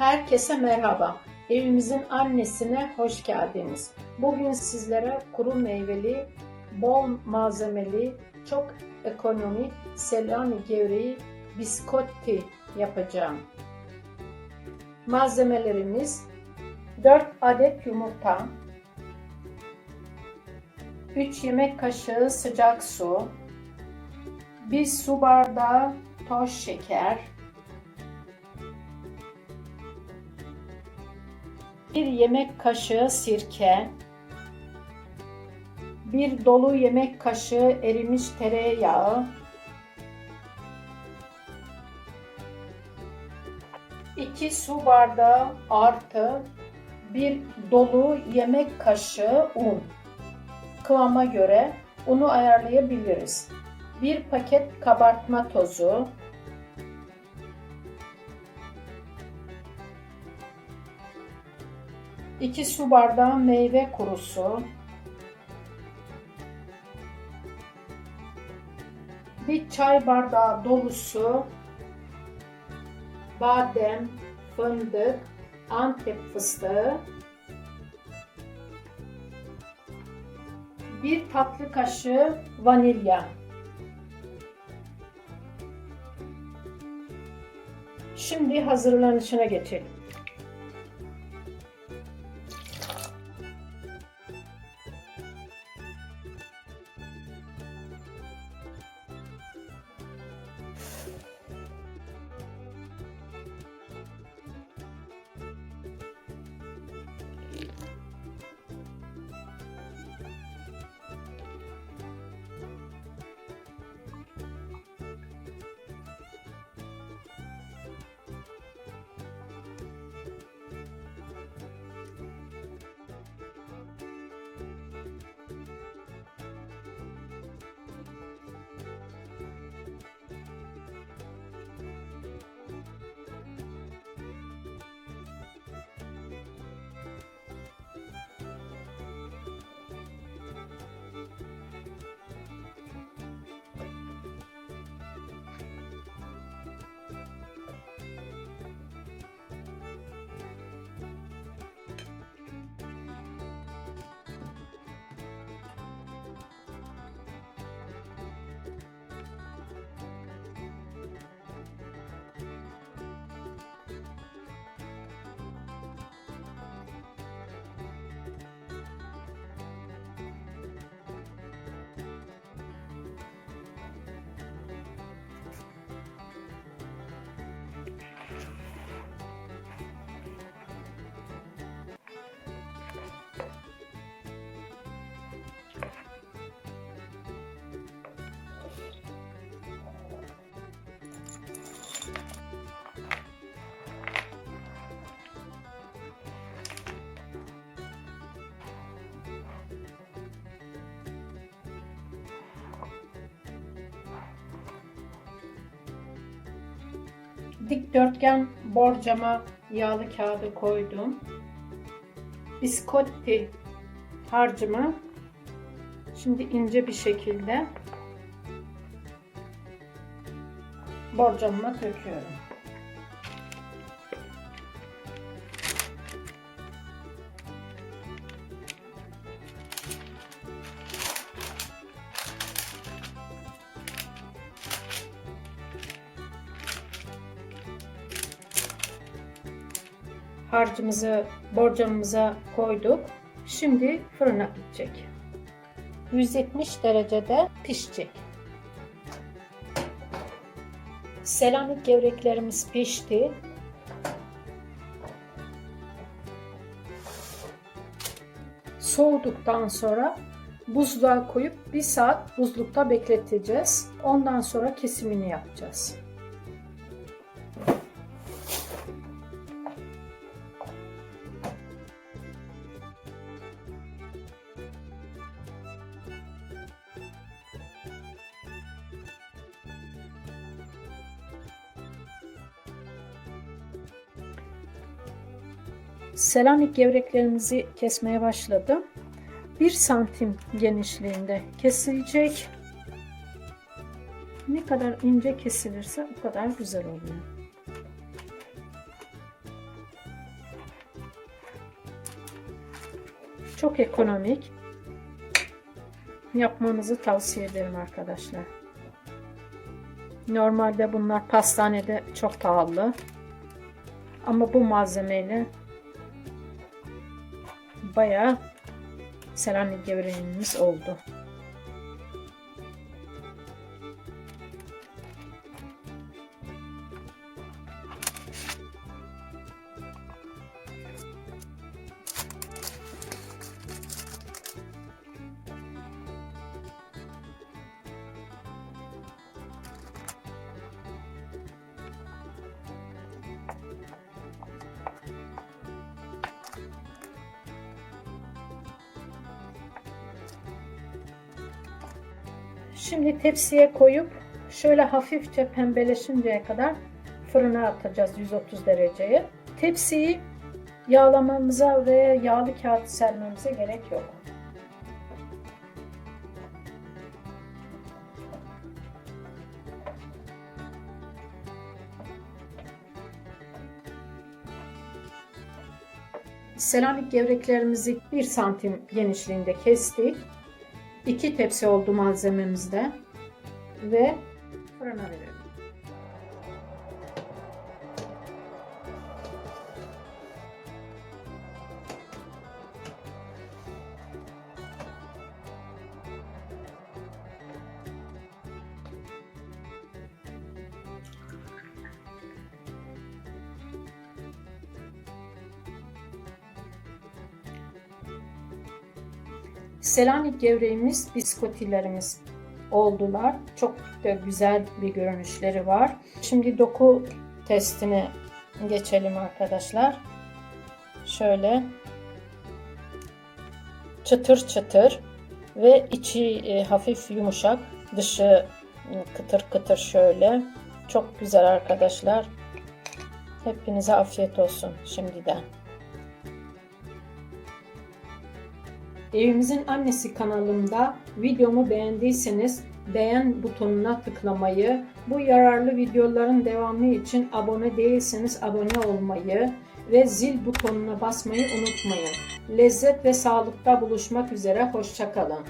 Herkese merhaba. Evimizin annesine hoş geldiniz. Bugün sizlere kuru meyveli, bol malzemeli, çok ekonomik selami gevreği biskotti yapacağım. Malzemelerimiz 4 adet yumurta, 3 yemek kaşığı sıcak su, 1 su bardağı toz şeker, 1 yemek kaşığı sirke, 1 dolu yemek kaşığı erimiş tereyağı, 2 su bardağı artı 1 dolu yemek kaşığı un. Kıvama göre unu ayarlayabiliriz. 1 paket kabartma tozu, 2 su bardağı meyve kurusu, bir çay bardağı dolusu badem, fındık, antep fıstığı, bir tatlı kaşığı vanilya. Şimdi hazırlanışına geçelim. Dikdörtgen borcama yağlı kağıdı koydum. Biskotti harcımı şimdi ince bir şekilde borcamıma döküyorum. Harcımızı borcamımıza koyduk. Şimdi fırına gidecek. 170 derecede pişecek. Selanik gevreklerimiz pişti. Soğuduktan sonra buzluğa koyup bir saat buzlukta bekleteceğiz. Ondan sonra kesimini yapacağız. Selanik gevreklerimizi kesmeye başladım. 1 santim genişliğinde kesilecek. Ne kadar ince kesilirse o kadar güzel oluyor. Çok ekonomik. Yapmanızı tavsiye ederim arkadaşlar. Normalde bunlar pastanede çok pahalı. Ama bu malzemeyle bayağı Selanik gevreğimiz oldu. Şimdi tepsiye koyup şöyle hafifçe pembeleşinceye kadar fırına atacağız 130 dereceye. Tepsiyi yağlamamıza ve yağlı kağıt sermemize gerek yok. Seramik gevreklerimizi 1 santim genişliğinde kestik. 2 tepsi oldu malzememizde ve fırına verelim. Selanik gevreğimiz, biskotilerimiz oldular. Çok da güzel bir görünüşleri var. Şimdi doku testine geçelim arkadaşlar. Şöyle çıtır çıtır ve içi e, hafif yumuşak, dışı kıtır kıtır şöyle. Çok güzel arkadaşlar. Hepinize afiyet olsun şimdiden. Evimizin Annesi kanalımda videomu beğendiyseniz beğen butonuna tıklamayı, bu yararlı videoların devamı için abone değilseniz abone olmayı ve zil butonuna basmayı unutmayın. Lezzet ve sağlıkta buluşmak üzere, hoşçakalın.